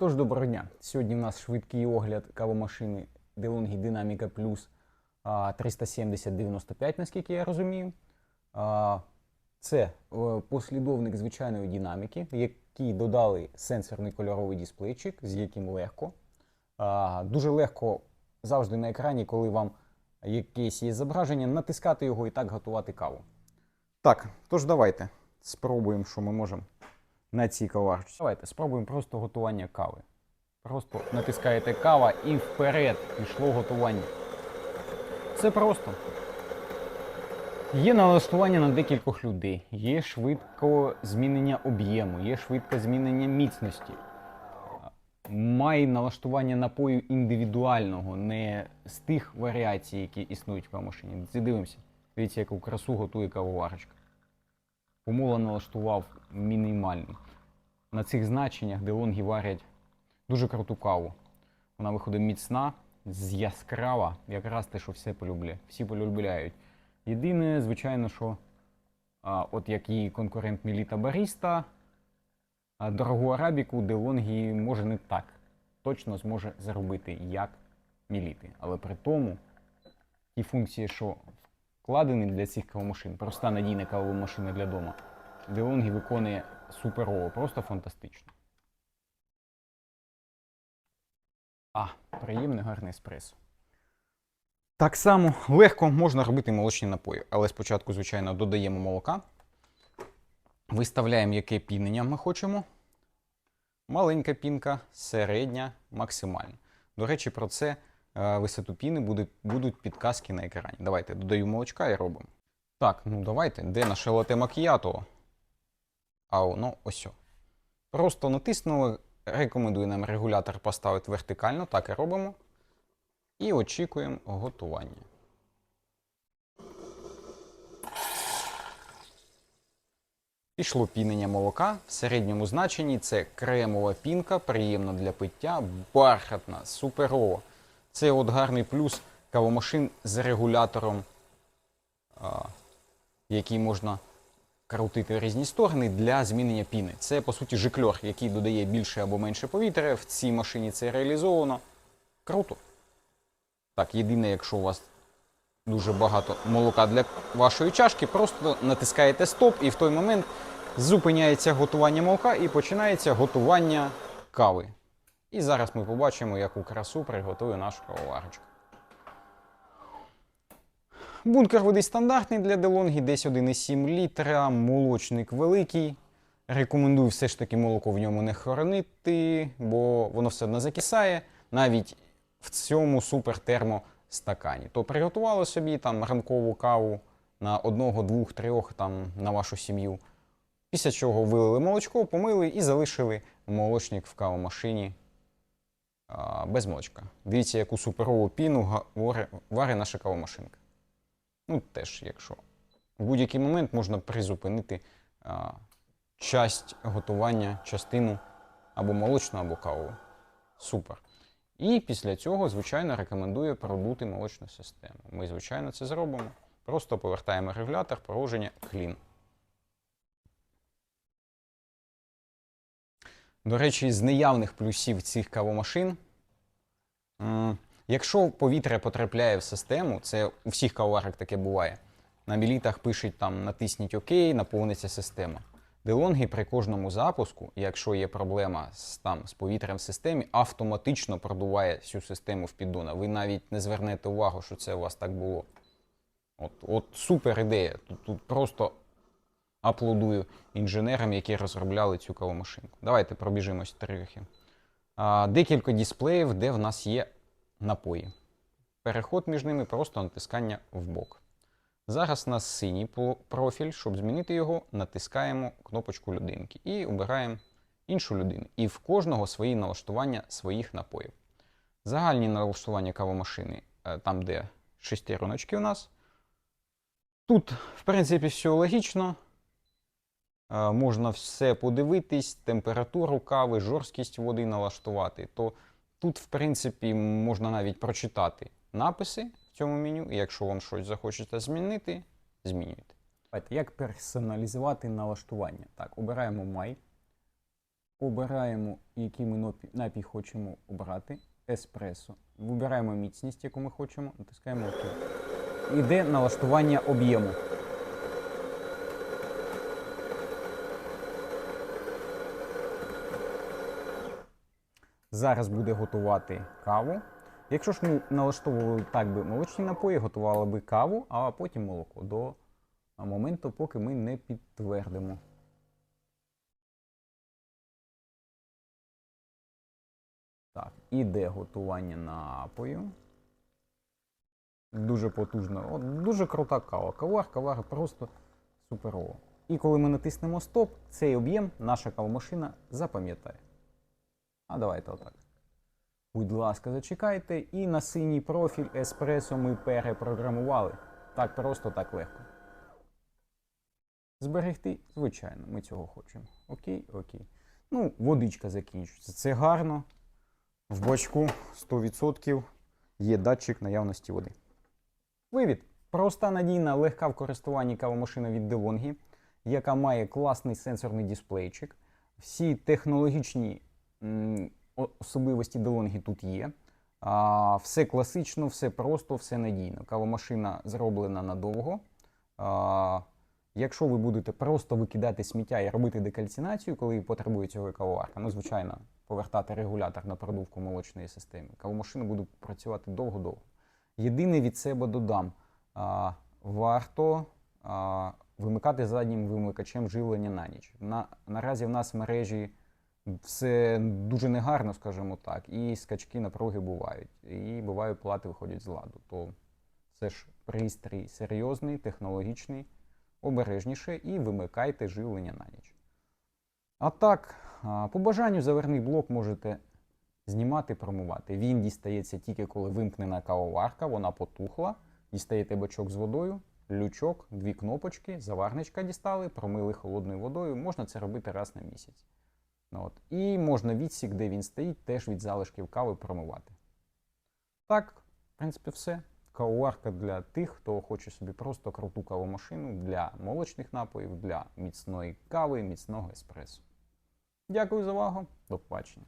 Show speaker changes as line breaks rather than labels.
Тож доброго дня. Сьогодні в нас швидкий огляд кавомашини DeLonghi Dynamica Plus 370-95, наскільки я розумію. Це е, послідовник звичайної динаміки, в якій додали сенсорний кольоровий дисплейчик, з яким легко. Дуже легко завжди на екрані, коли вам якесь є зображення, натискати його і так готувати каву. Так, тож давайте спробуємо, що ми можемо на цій каварці. Давайте спробуємо просто готування кави. Просто натискаєте кава і вперед пішло готування. Це просто. Є налаштування на декількох людей, є швидко змінення об'єму, є швидке змінення міцності. Має налаштування напою індивідуального, не з тих варіацій, які існують в кавомашині. Дивимося. Дивіться, яку красу готує кавоварочка. Помола налаштував мінімальний. На цих значеннях DeLonghi варять дуже круту каву. Вона виходить міцна, з яскрава, якраз те, що все полюбляють. Всі полюбляють. Єдине, звичайно, що а, от як її конкурент Міліта Баріста, дорогу арабіку DeLonghi може не так точно зможе заробити, як Міліти. Але при тому ті функції, що вкладені для цих кавомашин, проста надійна кавова машина для дому, DeLonghi виконує суперово, просто фантастично. А, приємний гарний еспресо. Так само легко можна робити молочні напої, але спочатку, звичайно, додаємо молока, виставляємо, яке пінення ми хочемо. Маленька пінка, середня, максимальна. До речі, про це висоту піни буде, будуть підказки на екрані. Давайте додаю молочка і робимо. Так, ну давайте, де наше лате макіято? А воно ось. о. Просто натиснули. Рекомендую нам регулятор поставити вертикально, так і робимо. І очікуємо готування. Пішло пінення молока. В середньому значенні це кремова пінка, приємна для пиття, бархатна, суперова. Це от гарний плюс кавомашин з регулятором, який можна крутити в різні сторони для змінення піни. Це, по суті, жикльор, який додає більше або менше повітря. В цій машині це реалізовано. Круто. Так, єдине, якщо у вас дуже багато молока для вашої чашки, просто натискаєте стоп, і в той момент зупиняється готування молока і починається готування кави. І зараз ми побачимо, яку красу приготує наша кавоварочка. Бункер води стандартний для DeLonghi, десь 1,7 літра, молочник великий. Рекомендую все ж таки молоко в ньому не хоронити, бо воно все одно закисає, навіть в цьому супертермостакані. То приготували собі там ранкову каву на одного, двох, трьох там на вашу сім'ю. Після чого вилили молочко, помили і залишили молочник в кавомашині без молочка. Дивіться, яку суперову піну варить наша кавомашинка. Ну, теж, якщо в будь-який момент можна призупинити а, часть готування, частину або молочну, або кавову. Супер. І після цього, звичайно, рекомендую продути молочну систему. Ми, звичайно, це зробимо. Просто повертаємо регулятор, положення клін. До речі, з неявних плюсів цих кавомашин Якщо повітря потрапляє в систему, це у всіх кавоварок таке буває. На білітах пишуть там натисніть ОК, наповниться система. DeLonghi при кожному запуску, якщо є проблема з, там, з повітрям в системі, автоматично продуває всю систему в піддона. Ви навіть не звернете увагу, що це у вас так було. От, от супер ідея. Тут, тут просто аплодую інженерам, які розробляли цю кавомашинку. Давайте пробіжимось трохи. Декілька дисплеїв, де в нас є напої. Переход між ними просто натискання в бок. Зараз у нас синій профіль. Щоб змінити його, натискаємо кнопочку людинки і обираємо іншу людину. І в кожного свої налаштування своїх напоїв. Загальні налаштування кавомашини, е, там, де шестероночки у нас. Тут, в принципі, все логічно. Е, Можна все подивитись, температуру кави, жорсткість води налаштувати. То тут, в принципі, можна навіть прочитати написи в цьому меню, і якщо вам щось захочеться змінити, змінюйте. Як персоналізувати налаштування? Так, обираємо My. Обираємо, який ми напій хочемо обрати. Еспресо. Вибираємо міцність, яку ми хочемо, натискаємо ОК. Іде налаштування об'єму. Зараз буде готувати каву. Якщо ж ми налаштовували так би молочні напої, готували би каву, а потім молоко до моменту, поки ми не підтвердимо. Так, іде готування напою. Дуже потужно. От, дуже крута кава. Кавар, кавар просто суперово. І коли ми натиснемо стоп, цей об'єм наша кавомашина запам'ятає. А давайте отак. Будь ласка, зачекайте, і на синій профіль еспресо ми перепрограмували. Так просто, так легко. Зберегти, звичайно, ми цього хочемо. Окей, окей. Ну, водичка закінчується. Це гарно. В бачку 100% є датчик наявності води. Вивід. Проста надійна, легка в користуванні кавомашина від DeLonghi, яка має класний сенсорний дисплейчик. Всі технологічні особливості DeLonghi тут є. А, все класично, все просто, все надійно. Кавомашина зроблена надовго. А, якщо ви будете просто викидати сміття і робити декальцинацію, коли потребує цього кавоварка, ну, звичайно, повертати регулятор на продувку молочної системи, кавомашина буде працювати довго-довго. Єдине від себе додам: а, варто а, вимикати заднім вимикачем живлення на ніч. На, наразі в нас в мережі все дуже негарно, скажімо так, і скачки напруги бувають, і буває, плати виходять з ладу. То це ж пристрій серйозний, технологічний, обережніше і вимикайте живлення на ніч. А так, по бажанню заверний блок можете знімати, промивати. Він дістається тільки коли вимкнена кавоварка, вона потухла, дістаєте бачок з водою, лючок, дві кнопочки, заварничка дістали, промили холодною водою. Можна це робити раз на місяць. Ну, От. І можна відсік, де він стоїть, теж від залишків кави промивати. Так, в принципі, все. Кавоварка для тих, хто хоче собі просто круту кавомашину для молочних напоїв, для міцної кави, міцного еспресо. Дякую за увагу. До побачення.